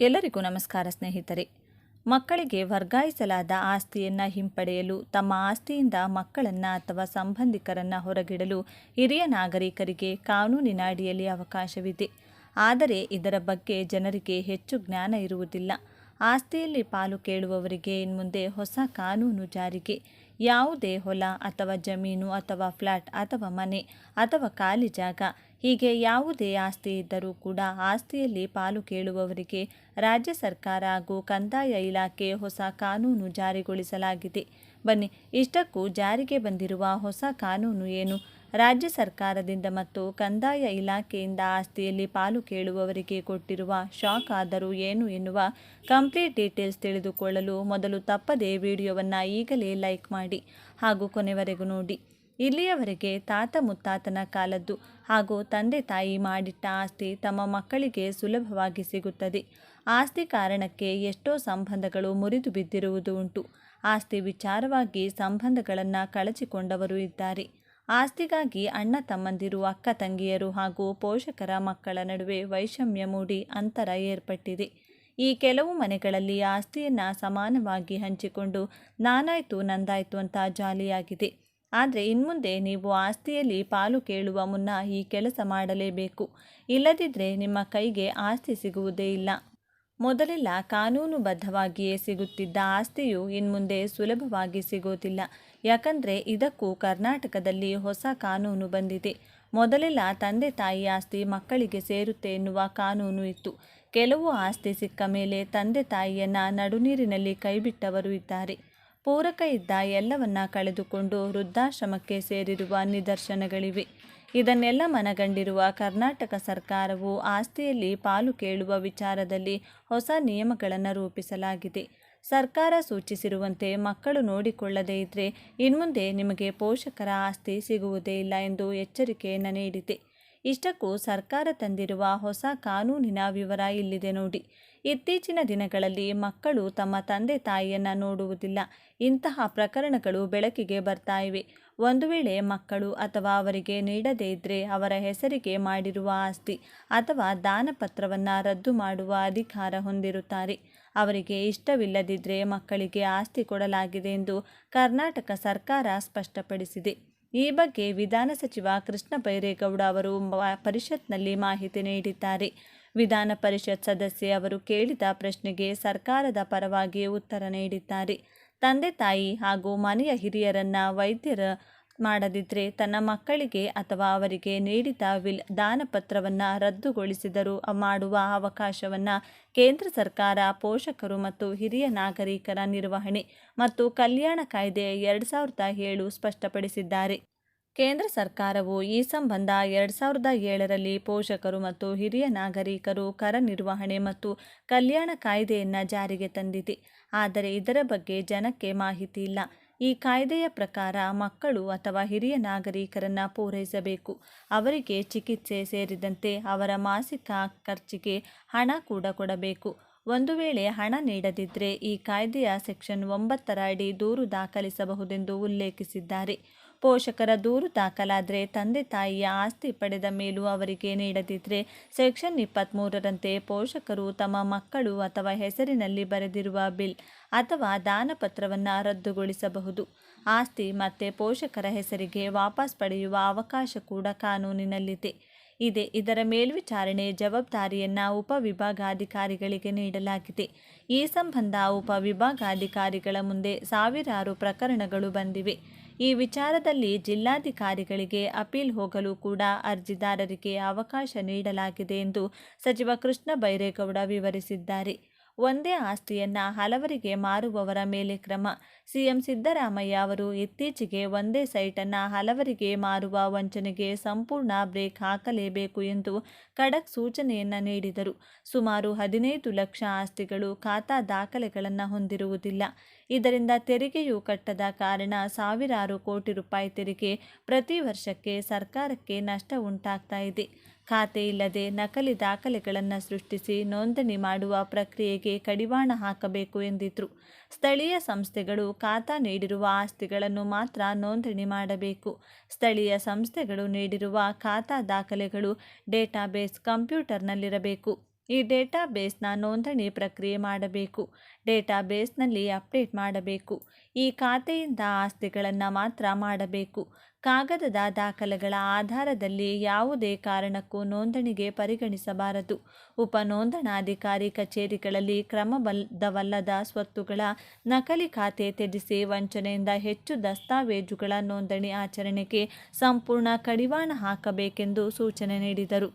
ಎಲ್ಲರಿಗೂ ನಮಸ್ಕಾರ ಸ್ನೇಹಿತರೆ. ಮಕ್ಕಳಿಗೆ ವರ್ಗಾಯಿಸಲಾದ ಆಸ್ತಿಯನ್ನು ಹಿಂಪಡೆಯಲು ತಮ್ಮ ಆಸ್ತಿಯಿಂದ ಮಕ್ಕಳನ್ನು ಅಥವಾ ಸಂಬಂಧಿಕರನ್ನು ಹೊರಗಿಡಲು ಹಿರಿಯ ನಾಗರಿಕರಿಗೆ ಕಾನೂನಿನ ಅಡಿಯಲ್ಲಿ ಅವಕಾಶವಿದೆ. ಆದರೆ ಇದರ ಬಗ್ಗೆ ಜನರಿಗೆ ಹೆಚ್ಚು ಜ್ಞಾನ ಇರುವುದಿಲ್ಲ. ಆಸ್ತಿಯಲ್ಲಿ ಪಾಲು ಕೇಳುವವರಿಗೆ ಇನ್ಮುಂದೆ ಹೊಸ ಕಾನೂನು ಜಾರಿಗೆ. ಯಾವುದೇ ಹೊಲ ಅಥವಾ ಜಮೀನು ಅಥವಾ ಫ್ಲ್ಯಾಟ್ ಅಥವಾ ಮನೆ ಅಥವಾ ಖಾಲಿ ಜಾಗ ಹೀಗೆ ಯಾವುದೇ ಆಸ್ತಿ ಇದ್ದರೂ ಕೂಡ ಆಸ್ತಿಯಲ್ಲಿ ಪಾಲು ಕೇಳುವವರಿಗೆ ರಾಜ್ಯ ಸರ್ಕಾರ ಹಾಗೂ ಕಂದಾಯ ಇಲಾಖೆ ಹೊಸ ಕಾನೂನು ಜಾರಿಗೊಳಿಸಲಾಗಿದೆ. ಬನ್ನಿ, ಇಷ್ಟಕ್ಕೂ ಜಾರಿಗೆ ಬಂದಿರುವ ಹೊಸ ಕಾನೂನು ಏನು? ರಾಜ್ಯ ಸರ್ಕಾರದಿಂದ ಮತ್ತು ಕಂದಾಯ ಇಲಾಖೆಯಿಂದ ಆಸ್ತಿಯಲ್ಲಿ ಪಾಲು ಕೇಳುವವರಿಗೆ ಕೊಟ್ಟಿರುವ ಶಾಕ್ ಆದರೂ ಏನು ಎನ್ನುವ ಕಂಪ್ಲೀಟ್ ಡೀಟೇಲ್ಸ್ ತಿಳಿದುಕೊಳ್ಳಲು ಮೊದಲು ತಪ್ಪದೇ ವಿಡಿಯೋವನ್ನು ಈಗಲೇ ಲೈಕ್ ಮಾಡಿ ಹಾಗೂ ಕೊನೆವರೆಗೂ ನೋಡಿ. ಇಲ್ಲಿಯವರೆಗೆ ತಾತ ಮುತ್ತಾತನ ಕಾಲದ್ದು ಹಾಗೂ ತಂದೆ ತಾಯಿ ಮಾಡಿಟ್ಟ ಆಸ್ತಿ ತಮ್ಮ ಮಕ್ಕಳಿಗೆ ಸುಲಭವಾಗಿ ಸಿಗುತ್ತದೆ. ಆಸ್ತಿ ಕಾರಣಕ್ಕೆ ಎಷ್ಟೋ ಸಂಬಂಧಗಳು ಮುರಿದು ಬಿದ್ದಿರುವುದು ಉಂಟು. ಆಸ್ತಿ ವಿಚಾರವಾಗಿ ಸಂಬಂಧಗಳನ್ನು ಕಳಚಿಕೊಂಡವರು ಇದ್ದಾರೆ. ಆಸ್ತಿಗಾಗಿ ಅಣ್ಣ ತಮ್ಮಂದಿರು, ಅಕ್ಕ ತಂಗಿಯರು ಹಾಗೂ ಪೋಷಕರ ಮಕ್ಕಳ ನಡುವೆ ವೈಷಮ್ಯ ಮೂಡಿ ಅಂತರ ಏರ್ಪಟ್ಟಿದೆ. ಈ ಕೆಲವು ಮನೆಗಳಲ್ಲಿ ಆಸ್ತಿಯನ್ನು ಸಮಾನವಾಗಿ ಹಂಚಿಕೊಂಡು ನಾನಾಯ್ತು, ನಂದಾಯ್ತು ಅಂತ ಜಾಲಿಯಾಗಿದೆ. ಆದರೆ ಇನ್ಮುಂದೆ ನೀವು ಆಸ್ತಿಯಲ್ಲಿ ಪಾಲು ಕೇಳುವ ಮುನ್ನ ಈ ಕೆಲಸ ಮಾಡಲೇಬೇಕು. ಇಲ್ಲದಿದ್ದರೆ ನಿಮ್ಮ ಕೈಗೆ ಆಸ್ತಿ ಸಿಗುವುದೇ ಇಲ್ಲ. ಮೊದಲೆಲ್ಲ ಕಾನೂನುಬದ್ಧವಾಗಿಯೇ ಸಿಗುತ್ತಿದ್ದ ಆಸ್ತಿಯು ಇನ್ಮುಂದೆ ಸುಲಭವಾಗಿ ಸಿಗೋದಿಲ್ಲ. ಯಾಕಂದರೆ ಇದಕ್ಕೂ ಕರ್ನಾಟಕದಲ್ಲಿ ಹೊಸ ಕಾನೂನು ಬಂದಿದೆ. ಮೊದಲೆಲ್ಲ ತಂದೆ ತಾಯಿ ಆಸ್ತಿ ಮಕ್ಕಳಿಗೆ ಸೇರುತ್ತೆ ಎನ್ನುವ ಕಾನೂನು ಇತ್ತು. ಕೆಲವು ಆಸ್ತಿ ಸಿಕ್ಕ ಮೇಲೆ ತಂದೆ ತಾಯಿಯನ್ನು ನಡುನೀರಿನಲ್ಲಿ ಕೈಬಿಟ್ಟವರು ಇದ್ದಾರೆ. ಪೂರಕ ಇದ್ದ ಎಲ್ಲವನ್ನ ಕಳೆದುಕೊಂಡು ವೃದ್ಧಾಶ್ರಮಕ್ಕೆ ಸೇರಿರುವ ನಿದರ್ಶನಗಳಿವೆ. ಇದನ್ನೆಲ್ಲ ಮನಗಂಡಿರುವ ಕರ್ನಾಟಕ ಸರ್ಕಾರವು ಆಸ್ತಿಯಲ್ಲಿ ಪಾಲು ಕೇಳುವ ವಿಚಾರದಲ್ಲಿ ಹೊಸ ನಿಯಮಗಳನ್ನು ರೂಪಿಸಲಾಗಿದೆ. ಸರ್ಕಾರ ಸೂಚಿಸಿರುವಂತೆ ಮಕ್ಕಳು ನೋಡಿಕೊಳ್ಳದೇ ಇದ್ದರೆ ಇನ್ಮುಂದೆ ನಿಮಗೆ ಪೋಷಕರ ಆಸ್ತಿ ಸಿಗುವುದೇ ಇಲ್ಲ ಎಂದು ಎಚ್ಚರಿಕೆಯನ್ನು ನೀಡಿದೆ. ಇಷ್ಟಕ್ಕೂ ಸರ್ಕಾರ ತಂದಿರುವ ಹೊಸ ಕಾನೂನಿನ ವಿವರ ಇಲ್ಲಿದೆ ನೋಡಿ. ಇತ್ತೀಚಿನ ದಿನಗಳಲ್ಲಿ ಮಕ್ಕಳು ತಮ್ಮ ತಂದೆ ತಾಯಿಯನ್ನು ನೋಡುವುದಿಲ್ಲ. ಇಂತಹ ಪ್ರಕರಣಗಳು ಬೆಳಕಿಗೆ ಬರ್ತಾ ಇವೆ. ಒಂದು ವೇಳೆ ಮಕ್ಕಳು ಅಥವಾ ಅವರಿಗೆ ನೀಡದೇ ಇದ್ದರೆ ಅವರ ಹೆಸರಿಗೆ ಮಾಡಿರುವ ಆಸ್ತಿ ಅಥವಾ ದಾನಪತ್ರವನ್ನು ರದ್ದು ಮಾಡುವ ಅಧಿಕಾರ ಹೊಂದಿರುತ್ತಾರೆ. ಅವರಿಗೆ ಇಷ್ಟವಿಲ್ಲದಿದ್ದರೆ ಮಕ್ಕಳಿಗೆ ಆಸ್ತಿ ಕೊಡಲಾಗಿದೆ ಎಂದು ಕರ್ನಾಟಕ ಸರ್ಕಾರ ಸ್ಪಷ್ಟಪಡಿಸಿದೆ. ಈ ಬಗ್ಗೆ ವಿಧಾನ ಸಚಿವ ಕೃಷ್ಣ ಬೈರೇಗೌಡ ಅವರು ಪರಿಷತ್ನಲ್ಲಿ ಮಾಹಿತಿ ನೀಡಿದ್ದಾರೆ. ವಿಧಾನ ಪರಿಷತ್ ಸದಸ್ಯೆ ಅವರು ಕೇಳಿದ ಪ್ರಶ್ನೆಗೆ ಸರ್ಕಾರದ ಪರವಾಗಿ ಉತ್ತರ ನೀಡಿದ್ದಾರೆ. ತಂದೆ ತಾಯಿ ಹಾಗೂ ಮನೆಯ ಹಿರಿಯರನ್ನ ವೈದ್ಯರ ಮಾಡದಿದ್ದರೆ ತನ್ನ ಮಕ್ಕಳಿಗೆ ಅಥವಾ ಅವರಿಗೆ ನೀಡಿದ ವಿಲ್, ದಾನಪತ್ರವನ್ನು ರದ್ದುಗೊಳಿಸಿದರೂ ಮಾಡುವ ಅವಕಾಶವನ್ನು ಕೇಂದ್ರ ಸರ್ಕಾರ, ಪೋಷಕರು ಮತ್ತು ಹಿರಿಯ ನಾಗರಿಕರ ನಿರ್ವಹಣೆ ಮತ್ತು ಕಲ್ಯಾಣ ಕಾಯ್ದೆ ಎರಡು ಸಾವಿರದ ಏಳು ಸ್ಪಷ್ಟಪಡಿಸಿದ್ದಾರೆ. ಕೇಂದ್ರ ಸರ್ಕಾರವು ಈ ಸಂಬಂಧ ಎರಡು ಸಾವಿರದ ಏಳರಲ್ಲಿ ಪೋಷಕರು ಮತ್ತು ಹಿರಿಯ ನಾಗರಿಕರು ಕರ ನಿರ್ವಹಣೆ ಮತ್ತು ಕಲ್ಯಾಣ ಕಾಯ್ದೆಯನ್ನು ಜಾರಿಗೆ ತಂದಿದೆ. ಆದರೆ ಇದರ ಬಗ್ಗೆ ಜನಕ್ಕೆ ಮಾಹಿತಿ ಇಲ್ಲ. ಈ ಕಾಯ್ದೆಯ ಪ್ರಕಾರ ಮಕ್ಕಳು ಅಥವಾ ಹಿರಿಯ ನಾಗರಿಕರನ್ನು ಪೂರೈಸಬೇಕು. ಅವರಿಗೆ ಚಿಕಿತ್ಸೆ ಸೇರಿದಂತೆ ಅವರ ಮಾಸಿಕ ಖರ್ಚಿಗೆ ಹಣ ಕೂಡ ಕೊಡಬೇಕು. ಒಂದು ವೇಳೆ ಹಣ ನೀಡದಿದ್ದರೆ ಈ ಕಾಯ್ದೆಯ ಸೆಕ್ಷನ್ ಒಂಬತ್ತರ ಅಡಿ ದೂರು ದಾಖಲಿಸಬಹುದೆಂದು ಉಲ್ಲೇಖಿಸಿದ್ದಾರೆ. ಪೋಷಕರ ದೂರು ದಾಖಲಾದರೆ ತಂದೆ ತಾಯಿಯ ಆಸ್ತಿ ಪಡೆದ ಮೇಲೂ ಅವರಿಗೆ ನೀಡದಿದ್ದರೆ ಸೆಕ್ಷನ್ ಇಪ್ಪತ್ತ್ಮೂರರಂತೆ ಪೋಷಕರು ತಮ್ಮ ಮಕ್ಕಳು ಅಥವಾ ಹೆಸರಿನಲ್ಲಿ ಬರೆದಿರುವ ಬಿಲ್ ಅಥವಾ ದಾನಪತ್ರವನ್ನು ರದ್ದುಗೊಳಿಸಬಹುದು. ಆಸ್ತಿ ಮತ್ತೆ ಪೋಷಕರ ಹೆಸರಿಗೆ ವಾಪಸ್ ಪಡೆಯುವ ಅವಕಾಶ ಕೂಡ ಕಾನೂನಿನಲ್ಲಿದೆ. ಇದೆ. ಇದರ ಮೇಲ್ವಿಚಾರಣೆ ಜವಾಬ್ದಾರಿಯನ್ನು ಉಪವಿಭಾಗಾಧಿಕಾರಿಗಳಿಗೆ ನೀಡಲಾಗಿದೆ. ಈ ಸಂಬಂಧ ಉಪವಿಭಾಗಾಧಿಕಾರಿಗಳ ಮುಂದೆ ಸಾವಿರಾರು ಪ್ರಕರಣಗಳು ಬಂದಿವೆ. ಈ ವಿಚಾರದಲ್ಲಿ ಜಿಲ್ಲಾಧಿಕಾರಿಗಳಿಗೆ ಅಪೀಲ್ ಹೋಗಲು ಕೂಡ ಅರ್ಜಿದಾರರಿಗೆ ಅವಕಾಶ ನೀಡಲಾಗಿದೆ ಎಂದು ಸಚಿವ ಕೃಷ್ಣ ಬೈರೇಗೌಡ ವಿವರಿಸಿದ್ದಾರೆ. ಒಂದೇ ಆಸ್ತಿಯನ್ನು ಹಲವರಿಗೆ ಮಾರುವವರ ಮೇಲೆ ಕ್ರಮ. ಸಿಎಂ ಸಿದ್ದರಾಮಯ್ಯ ಅವರು ಇತ್ತೀಚೆಗೆ ಒಂದೇ ಸೈಟನ್ನು ಹಲವರಿಗೆ ಮಾರುವ ವಂಚನೆಗೆ ಸಂಪೂರ್ಣ ಬ್ರೇಕ್ ಹಾಕಲೇಬೇಕು ಎಂದು ಖಡಕ್ ಸೂಚನೆಯನ್ನು ನೀಡಿದರು. ಸುಮಾರು ಹದಿನೈದು ಲಕ್ಷ ಆಸ್ತಿಗಳು ಖಾತಾ ದಾಖಲೆಗಳನ್ನು ಹೊಂದಿರುವುದಿಲ್ಲ. ಇದರಿಂದ ತೆರಿಗೆಯು ಕಟ್ಟದ ಕಾರಣ ಸಾವಿರಾರು ಕೋಟಿ ರೂಪಾಯಿ ತೆರಿಗೆ ಪ್ರತಿ ವರ್ಷಕ್ಕೆ ಸರ್ಕಾರಕ್ಕೆ ನಷ್ಟ ಉಂಟಾಗ್ತಾ ಇದೆ. ಖಾತೆ ಇಲ್ಲದೆ ನಕಲಿ ದಾಖಲೆಗಳನ್ನು ಸೃಷ್ಟಿಸಿ ನೋಂದಣಿ ಮಾಡುವ ಪ್ರಕ್ರಿಯೆಗೆ ಕಡಿವಾಣ ಹಾಕಬೇಕು ಎಂದಿದ್ರು. ಸ್ಥಳೀಯ ಸಂಸ್ಥೆಗಳು ಖಾತಾ ನೀಡಿರುವ ಆಸ್ತಿಗಳನ್ನು ಮಾತ್ರ ನೋಂದಣಿ ಮಾಡಬೇಕು. ಸ್ಥಳೀಯ ಸಂಸ್ಥೆಗಳು ನೀಡಿರುವ ಖಾತಾ ದಾಖಲೆಗಳು ಡೇಟಾಬೇಸ್ ಕಂಪ್ಯೂಟರ್ನಲ್ಲಿರಬೇಕು. ಈ ಡೇಟಾಬೇಸ್ನ ನೋಂದಣಿ ಪ್ರಕ್ರಿಯೆ ಮಾಡಬೇಕು. ಡೇಟಾಬೇಸ್ನಲ್ಲಿ ಅಪ್ಡೇಟ್ ಮಾಡಬೇಕು. ಈ ಖಾತೆಯಿಂದ ಆಸ್ತಿಗಳನ್ನು ಮಾತ್ರ ಮಾಡಬೇಕು. ಕಾಗದದ ದಾಖಲೆಗಳ ಆಧಾರದಲ್ಲಿ ಯಾವುದೇ ಕಾರಣಕ್ಕೂ ನೋಂದಣಿಗೆ ಪರಿಗಣಿಸಬಾರದು. ಉಪ ನೋಂದಣಾಧಿಕಾರಿ ಕಚೇರಿಗಳಲ್ಲಿ ಕ್ರಮಬದ್ಧವಲ್ಲದ ಸ್ವತ್ತುಗಳ ನಕಲಿ ಖಾತೆ ತ್ಯಜಿಸಿ ವಂಚನೆಯಿಂದ ಹೆಚ್ಚು ದಸ್ತಾವೇಜುಗಳ ನೋಂದಣಿ ಆಚರಣೆಗೆ ಸಂಪೂರ್ಣ ಕಡಿವಾಣ ಹಾಕಬೇಕೆಂದು ಸೂಚನೆ ನೀಡಿದರು.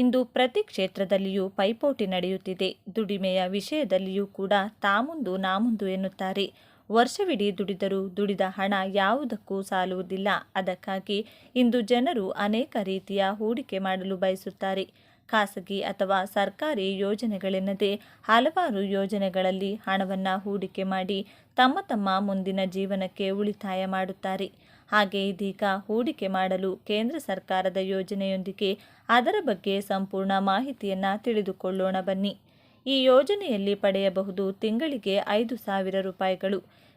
ಇಂದು ಪ್ರತಿ ಕ್ಷೇತ್ರದಲ್ಲಿಯೂ ಪೈಪೋಟಿ ನಡೆಯುತ್ತಿದೆ. ದುಡಿಮೆಯ ವಿಷಯದಲ್ಲಿಯೂ ಕೂಡ ತಾಮುಂದು ನಾಮುಂದು ಎನ್ನುತ್ತಾರೆ. ವರ್ಷವಿಡೀ ದುಡಿದರೂ ದುಡಿದ ಹಣ ಯಾವುದಕ್ಕೂ ಸಾಲುವುದಿಲ್ಲ. ಅದಕ್ಕಾಗಿ ಇಂದು ಜನರು ಅನೇಕ ರೀತಿಯ ಹೂಡಿಕೆ ಮಾಡಲು ಬಯಸುತ್ತಾರೆ. ಖಾಸಗಿ ಅಥವಾ ಸರ್ಕಾರಿ ಯೋಜನೆಗಳೆನ್ನದೇ ಹಲವಾರು ಯೋಜನೆಗಳಲ್ಲಿ ಹಣವನ್ನು ಹೂಡಿಕೆ ಮಾಡಿ ತಮ್ಮ ತಮ್ಮ ಮುಂದಿನ ಜೀವನಕ್ಕೆ ಉಳಿತಾಯ ಮಾಡುತ್ತಾರೆ. ಹಾಗೆ ಇದೀಗ ಹೂಡಿಕೆ ಮಾಡಲು ಕೇಂದ್ರ ಸರ್ಕಾರದ ಯೋಜನೆಯೊಂದಿಗೆ ಅದರ ಬಗ್ಗೆ ಸಂಪೂರ್ಣ ಮಾಹಿತಿಯನ್ನು ತಿಳಿದುಕೊಳ್ಳೋಣ ಬನ್ನಿ. ಈ ಯೋಜನೆಯಲ್ಲಿ ಪಡೆಯಬಹುದು ತಿಂಗಳಿಗೆ ಐದು ಸಾವಿರ ರೂಪಾಯಿಗಳು.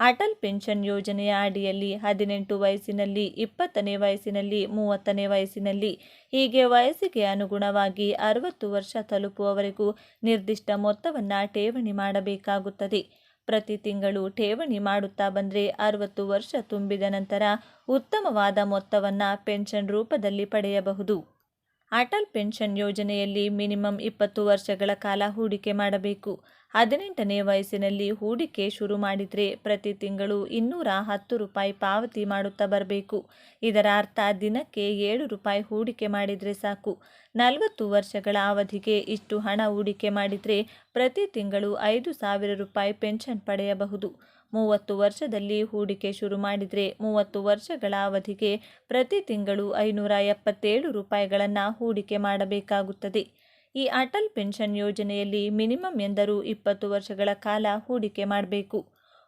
ಅಟಲ್ ಪೆನ್ಷನ್ ಯೋಜನೆಯ ಅಡಿಯಲ್ಲಿ ಹದಿನೆಂಟು ವಯಸ್ಸಿನಲ್ಲಿ, ಇಪ್ಪತ್ತನೇ ವಯಸ್ಸಿನಲ್ಲಿ, ಮೂವತ್ತನೇ ವಯಸ್ಸಿನಲ್ಲಿ, ಹೀಗೆ ವಯಸ್ಸಿಗೆ ಅನುಗುಣವಾಗಿ ಅರವತ್ತು ವರ್ಷ ತಲುಪುವವರೆಗೂ ನಿರ್ದಿಷ್ಟ ಮೊತ್ತವನ್ನು ಠೇವಣಿ ಮಾಡಬೇಕಾಗುತ್ತದೆ. ಪ್ರತಿ ತಿಂಗಳು ಠೇವಣಿ ಮಾಡುತ್ತಾ ಬಂದರೆ ಅರವತ್ತು ವರ್ಷ ತುಂಬಿದ ನಂತರ ಉತ್ತಮವಾದ ಮೊತ್ತವನ್ನು ಪೆನ್ಷನ್ ರೂಪದಲ್ಲಿ ಪಡೆಯಬಹುದು. ಅಟಲ್ ಪೆನ್ಷನ್ ಯೋಜನೆಯಲ್ಲಿ ಮಿನಿಮಮ್ ಇಪ್ಪತ್ತು ವರ್ಷಗಳ ಕಾಲ ಹೂಡಿಕೆ ಮಾಡಬೇಕು. ಹದಿನೆಂಟನೇ ವಯಸ್ಸಿನಲ್ಲಿ ಹೂಡಿಕೆ ಶುರು ಮಾಡಿದರೆ ಪ್ರತಿ ತಿಂಗಳು ಇನ್ನೂರ ಹತ್ತು ರೂಪಾಯಿ ಪಾವತಿ ಮಾಡುತ್ತಾ ಬರಬೇಕು. ಇದರ ಅರ್ಥ ದಿನಕ್ಕೆ ಏಳು ರೂಪಾಯಿ ಹೂಡಿಕೆ ಮಾಡಿದರೆ ಸಾಕು. ನಲವತ್ತು ವರ್ಷಗಳ ಅವಧಿಗೆ ಇಷ್ಟು ಹಣ ಹೂಡಿಕೆ ಮಾಡಿದರೆ ಪ್ರತಿ ತಿಂಗಳು ಐದು ಸಾವಿರ ರೂಪಾಯಿ ಪೆನ್ಷನ್ ಪಡೆಯಬಹುದು. ಮೂವತ್ತು ವರ್ಷದಲ್ಲಿ ಹೂಡಿಕೆ ಶುರು ಮಾಡಿದರೆ ಮೂವತ್ತು ವರ್ಷಗಳ ಅವಧಿಗೆ ಪ್ರತಿ ತಿಂಗಳು ಐನೂರ ಎಪ್ಪತ್ತೇಳು ರೂಪಾಯಿಗಳನ್ನು ಹೂಡಿಕೆ ಮಾಡಬೇಕಾಗುತ್ತದೆ. ಈ ಅಟಲ್ ಪೆನ್ಷನ್ ಯೋಜನೆಯಲ್ಲಿ ಮಿನಿಮಮ್ ಎಂದರೂ ಇಪ್ಪತ್ತು ವರ್ಷಗಳ ಕಾಲ ಹೂಡಿಕೆ ಮಾಡಬೇಕು.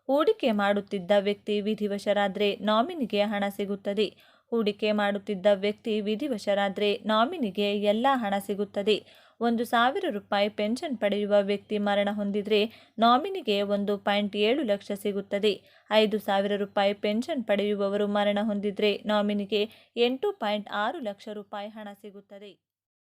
ಹೂಡಿಕೆ ಮಾಡುತ್ತಿದ್ದ ವ್ಯಕ್ತಿ ವಿಧಿವಶರಾದರೆ ನಾಮಿನಿಗೆ ಹಣ ಸಿಗುತ್ತದೆ. ಹೂಡಿಕೆ ಮಾಡುತ್ತಿದ್ದ ವ್ಯಕ್ತಿ ವಿಧಿವಶರಾದರೆ ನಾಮಿನಿಗೆ ಎಲ್ಲ ಹಣ ಸಿಗುತ್ತದೆ. ಒಂದು ಸಾವಿರ ರೂಪಾಯಿ ಪೆನ್ಷನ್ ಪಡೆಯುವ ವ್ಯಕ್ತಿ ಮರಣ ಹೊಂದಿದರೆ ನಾಮಿನಿಗೆ ಒಂದು ಪಾಯಿಂಟ್ ಏಳು ಲಕ್ಷ ಸಿಗುತ್ತದೆ. ಐದು ಸಾವಿರ ರೂಪಾಯಿ ಪೆನ್ಷನ್ ಪಡೆಯುವವರು ಮರಣ ಹೊಂದಿದರೆ ನಾಮಿನಿಗೆ ಎಂಟು ಪಾಯಿಂಟ್ ಆರು ಲಕ್ಷ ರೂಪಾಯಿ ಹಣ ಸಿಗುತ್ತದೆ.